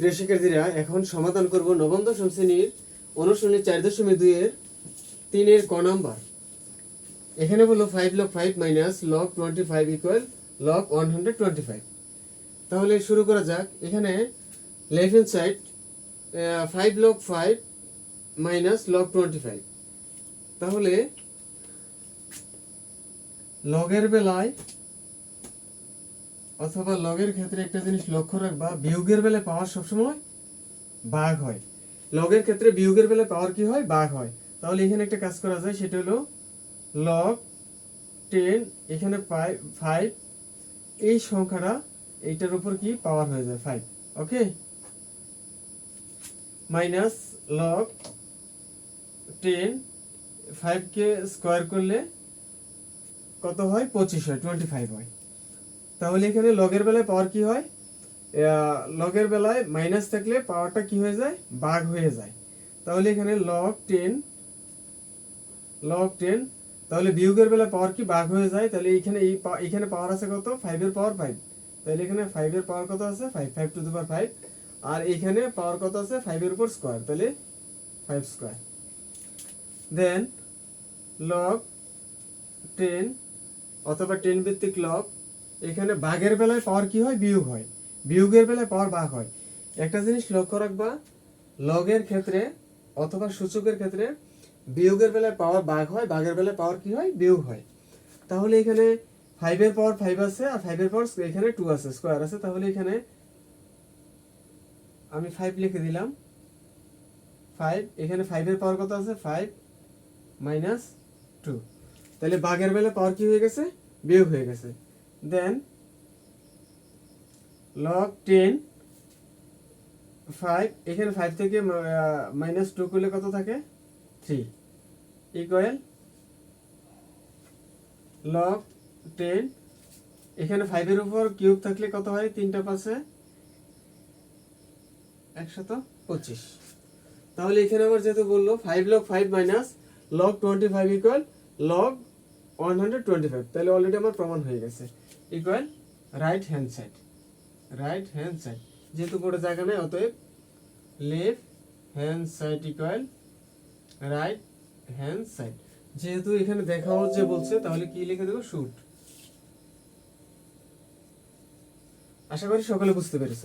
প্রিয় শিক্ষার্থীরা, এখন সমাধান করব নবম দশম শ্রেণির অনুশীলনী চার দশমিক দুইয়ের তিনের ক নাম্বার। এখানে বলল five log five minus log twenty five equal log one hundred twenty five তাহলে শুরু করা যাক। এখানে left hand side five log five minus log twenty five তাহলে লগের বেলায় অথবা লগের ক্ষেত্রে একটা জিনিস লক্ষ্য রাখবা বিয়োগের বেলায় পাওয়ার সবসময় বাঘ হয়। লগের ক্ষেত্রে বিয়োগের বেলায় পাওয়ার কি হয়? বাঘ হয়। তাহলে এখানে একটা কাজ করা যায়, সেটা হলো লগ টেন এখানে ফাইভ এই সংখ্যাটা এইটার উপর কি? পাওয়ার হয়ে যায় five okay minus log ten ফাইভকে square করলে কত হয়? পঁচিশ হয় টোয়েন্টি ফাইভ হয়। তাহলে এখানে লগের বেলায় পাওয়ার কি হয়? লগের বেলায় মাইনাস থাকলে পাওয়ারটা কি হয়ে যায়? বাঘ হয়ে যায়। তাহলে এখানে লগ টেন লগ টেন তাহলে বিয়োগের বেলায় পাওয়ার কি বাঘ হয়ে যায়? তাহলে এখানে এই এখানে পাওয়ার আছে কত? ফাইভের পাওয়ার ফাইভ তাহলে এখানে ফাইভের পাওয়ার কত আছে? Five five to the power five আর এখানে পাওয়ার কত আছে? ফাইভের উপর স্কোয়ার তাহলে five square then log ten অথবা টেন ভিত্তিক লগ এখানে বাঘের বেলায় পাওয়ার কি হয়? বিয়োগ হয়। বিয়োগের বেলায় পাওয়ার বাঘ হয়। একটা জিনিস লক্ষ্য রাখবা, লগের ক্ষেত্রে অথবা সূচকের ক্ষেত্রে বিয়োগের বেলায় পাওয়ার বাঘ হয়, বাঘের বেলায় পাওয়ার কি হয়? বিয়োগ হয়। তাহলে এখানে ফাইভের পাওয়ার ফাইভ আছে আর ফাইভের পাওয়ার এখানে টু আছে স্কোয়ার আছে। তাহলে এখানে আমি ফাইভ লিখে দিলাম। ফাইভ এখানে ফাইভের পাওয়ার কত আছে? ফাইভ মাইনাস টু তাহলে বাঘের বেলা পাওয়ার কি হয়ে গেছে? বিয়োগ হয়ে গেছে। দেন লগ টেন ফাইভ এখানে ফাইভ থেকে মাইনাস টু করলে কত থাকে? থ্রি ইকুয়াল লগ টেন এখানে ফাইভের উপর কিউব থাকলে কত হয়? তিনটা পাশে একশত পঁচিশ। তাহলে এখানে আমার যেহেতু বলল five log five minus log twenty five equal log one hundred twenty five তাহলে অলরেডি আমার প্রমাণ হয়ে গেছে। Equal right hand side right hand side যেহেতু কোনো জায়গা নেই, অতএব left hand side equal right hand side যেহেতু এখানে দেখা হচ্ছে বলছে, তাহলে কি লিখে দেবো? শুট আশা করি সকলে বুঝতে পেরেছ।